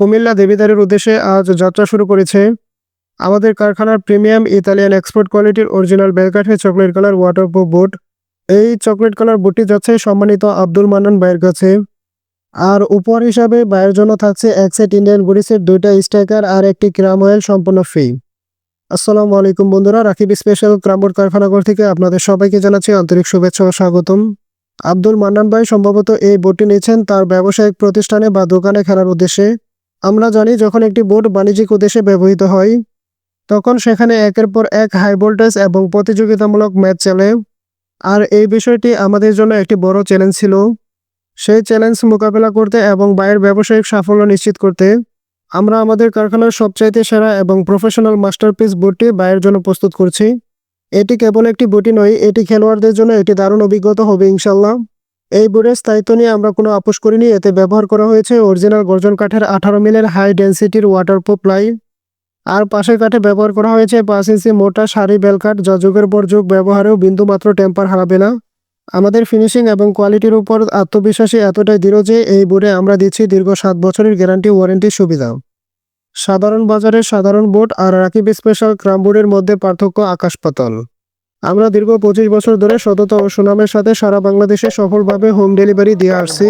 কুমিল্লা দেবিদারের উদ্দেশ্যে আজ যাত্রা শুরু করেছে আমাদের কারখানার প্রিমিয়াম ইতালিয়ান এক্সপোর্ট কোয়ালিটির অরিজিনাল বেলকাঠে চকলেট কালার ওয়াটারপ্রুফ বুট এই চকলেট কালার বুটটি যাচ্ছে সম্মানিত আব্দুল মান্নান ভাইয়ের কাছে। আর উপহার হিসাবে ভাইয়ের জন্য থাকছে এক সেট ইন্ডিয়ান গুডিসের দুইটা স্ট্রাইকার আর একটি ক্রাম অয়েল সম্পূর্ণ ফ্রি। আসসালামু আলাইকুম বন্ধুরা, রাকিব স্পেশাল ক্রামবোর্ড কারখানাঘর থেকে আপনাদের সবাইকে জানাচ্ছি আন্তরিক শুভেচ্ছা ও স্বাগতম। আব্দুল মান্নান ভাই সম্ভবত এই বোটটি নিয়েছেন তার ব্যবসায়িক প্রতিষ্ঠানে বা দোকানে খেলার উদ্দেশ্যে। আমরা জানি যখন একটি বোর্ড বাণিজ্যিক উদ্দেশ্যে ব্যবহৃত হয়, তখন সেখানে একের পর এক হাই ভোল্টেজ এবং প্রতিযোগিতামূলক ম্যাচ চলে। আর এই বিষয়টি আমাদের জন্য একটি বড় চ্যালেঞ্জ ছিল। সেই চ্যালেঞ্জ মোকাবেলা করতে এবং বাইরের ব্যবসায়িক সাফল্য নিশ্চিত করতে, আমরা আমাদের কারখানার সবচাইতে সেরা এবং প্রফেশনাল মাস্টারপিস বোর্ডটি বাইরের জন্য প্রস্তুত করছি। এটি কেবল একটি বটি নয়, এটি খেলোয়াড়দের জন্য একটি দারুণ অভিজ্ঞতা হবে ইনশাল্লাহ এই বোর্ডের স্থায়িত্ব নিয়ে আমরা কোনো আপোষ করিনি, এতে ব্যবহার করা হয়েছে অরিজিনাল গর্জন কাঠের আঠারো মিলের হাই ডেন্সিটির ওয়াটারপ্রুফ লাই আর পাশের কাঠে ব্যবহার করা হয়েছে পাঁচ ইঞ্চি মোটা সারি বেলকাঠ যা যুগের পর যুগ ব্যবহারেও বিন্দুমাত্র টেম্পার হারাবে না। আমাদের ফিনিশিং এবং কোয়ালিটির উপর আত্মবিশ্বাসী এতটাই দৃঢ় যে এই বোর্ডে আমরা দিচ্ছি দীর্ঘ সাত বছরের গ্যারান্টি ওয়ারেন্টির সুবিধা। সাধারণ বাজারের সাধারণ বোর্ড আর রাকিব স্পেশাল ক্রাম বোর্ডের মধ্যে পার্থক্য আকাশ পাতাল। আমরা দীর্ঘ পঁচিশ বছর ধরে সততা ও সুনামের সাথে সারা বাংলাদেশে সফলভাবে হোম ডেলিভারি দিয়ে আসছি।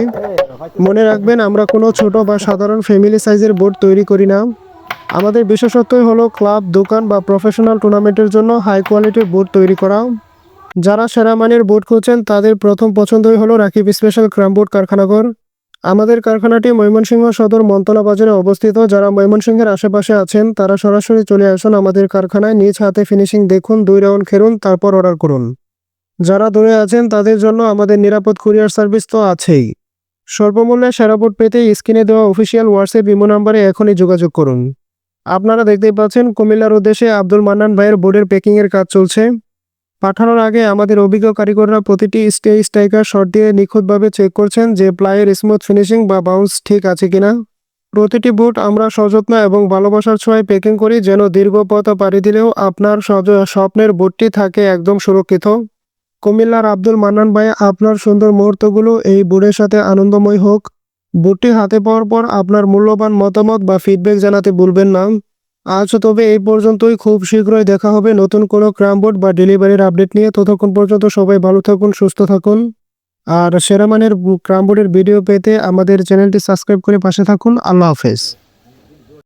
মনে রাখবেন, আমরা কোনো ছোট বা সাধারণ ফ্যামিলি সাইজের বোর্ড তৈরি করি না। আমাদের বিশেষত্বই হলো ক্লাব দোকান বা প্রফেশনাল টুর্নামেন্টের জন্য হাই কোয়ালিটির বোর্ড তৈরি করা। যারা সেরা মানের বোর্ড খুঁজছেন, তাদের প্রথম পছন্দই হলো রাকিব স্পেশাল ক্রাম বোর্ড কারখানাঘর। আমাদের কারখানাটি ময়মনসিংহ সদর মন্তলা বাজারে অবস্থিত। যারা ময়মনসিংহের আশেপাশে আছেন, তারা সরাসরি চলে আসুন আমাদের কারখানায়। নিজ হাতে ফিনিশিং দেখুন, দুই রাউন্ড খেলুন, তারপর অর্ডার করুন। যারা দূরে আছেন, তাদের জন্য আমাদের নিরাপদ কুরিয়ার সার্ভিস তো আছেই। সর্বমূল্যে সেরা বোর্ড পেতে স্ক্রিনে দেওয়া অফিসিয়াল হোয়াটসঅ্যাপ ইমো নাম্বারে এখনই যোগাযোগ করুন। আপনারা দেখতেই পাচ্ছেন, কুমিল্লার উদ্দেশ্যে আব্দুল মান্নান ভাইয়ের বোর্ডের প্যাকিংয়ের কাজ চলছে। পাঠানোর আগে আমাদের অভিজ্ঞ কারিগররা প্রতিটি স্টে স্ট্রাইকার শট দিয়ে নিখুঁতভাবে চেক করছেন যে প্লাইয়ের স্মুথ ফিনিশিং বা বাউন্স ঠিক আছে কিনা। প্রতিটি বুট আমরা সযত্ন এবং ভালোবাসার ছোঁয়ায় প্যাকিং করি যেন দীর্ঘ পথ পাড়ি দিলেও আপনার স্বপ্নের বুটটি থাকে একদম সুরক্ষিত। কুমিল্লার আব্দুল মান্নান ভাই, আপনার সুন্দর মুহূর্তগুলো এই বুটের সাথে আনন্দময় হোক। বুটটি হাতে পাওয়ার পর আপনার মূল্যবান মতামত বা ফিডব্যাক জানাতে ভুলবেন না। আজ তবে এই পর্যন্তই। খুব শীঘ্রই দেখা হবে নতুন কোনো ক্রামবোর্ড বা ডেলিভারির আপডেট নিয়ে। ততক্ষণ পর্যন্ত সবাই ভালো থাকুন, সুস্থ থাকুন। আর সেরা মানের ক্রামবোর্ডের ভিডিও পেতে আমাদের চ্যানেলটি সাবস্ক্রাইব করে পাশে থাকুন। আল্লাহ হাফেজ।